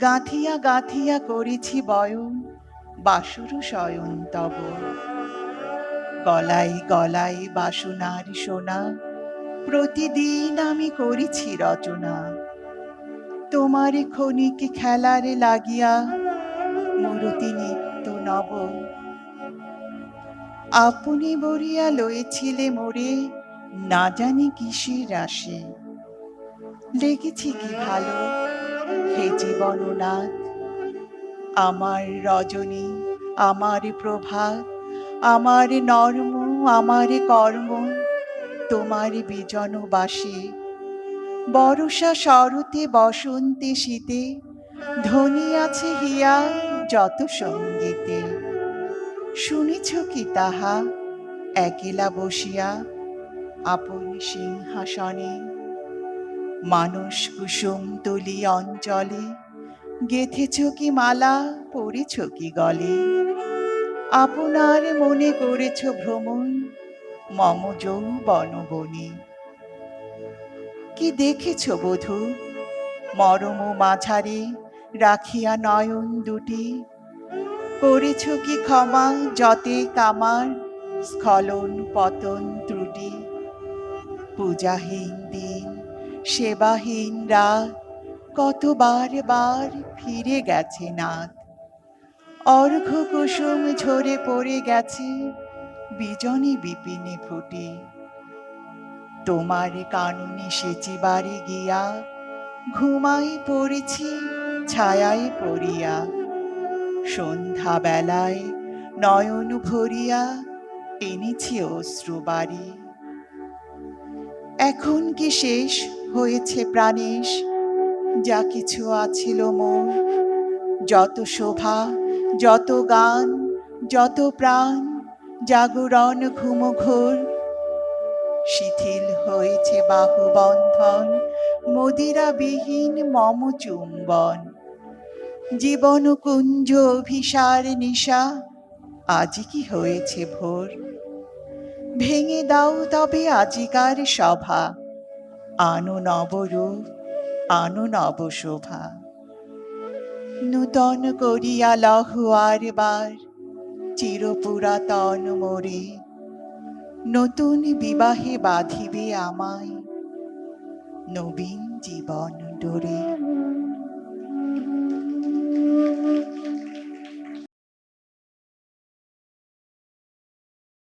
গাঁথিয়া গাঁথিয়া করেছি বয়ন, বাসুর শয়ন তব। গলায় গলায় বাসনার সোনা, প্রতিদিন আমি করেছি রচনা। তোমার ক্ষণিক খেলারে লাগিয়া মূরতি নিত্য নব। আপনি বরিয়া লয়েছিলে মোরে, না জানি কিসের আসে। লেগেছে কি ভালো? হে জীবননাথ, আমার রজনী, আমার প্রভাত, আমার নর্ম, আমার কর্ম, তোমার বিজন বাসে বরষা শরতে বসন্তে শীতে ধ্বনি আছে হিয়া যত সঙ্গীতে। শুনেছ কি তাহা, একেলা বসিয়া, আপন সিংহাসনে মানুষ কুসুম তুলি অঞ্চলে, গেথেছ কি মালা, পড়েছ কি গলে? আপনার মনে করেছ ভ্রমণ, মম যৌবন বনে কি দেখেছ বধূ? মরম মাঝারে রাখিয়া নয়ন দুটি। করেছ কি ক্ষমা, যতে কামার, স্খলন পতন ত্রুটি। পূজাহীন দিন সেবাহীন রাত কতবার বার ফিরে গেছে নাথ। অর্ঘ কুসুম ঝরে পড়ে গেছে, বিজনী বিপিনে ফুটে। তোমার কাননে সেচিবারে গিয়া ঘুমাই পড়েছি, ছায়ায় পড়িয়া। সন্ধ্যা বেলায় নয়ন ভরিয়া এনেছি অশ্রু বাড়ি। এখন কি শেষ হয়েছে প্রাণেশ? যা কিছু আছিল মোর যত শোভা, যত গান, যত প্রাণ, জাগরণ ঘুমঘোর। শিথিল হয়েছে বাহুবন্ধন, মদিরাবিহীন মম চুম্বন। জীবন কুঞ্জ অভিসার নিশা, আজি কি হয়েছে ভোর? ভেঙে দাও তবে আজিকার সভা। আনো নবরূপ, আনো নব শোভা নূতন করিয়া লহ বার, চিরপুরাতন মোরে। নতুন বিবাহে বাঁধিবে আমায় নবীন জীবন ডোরে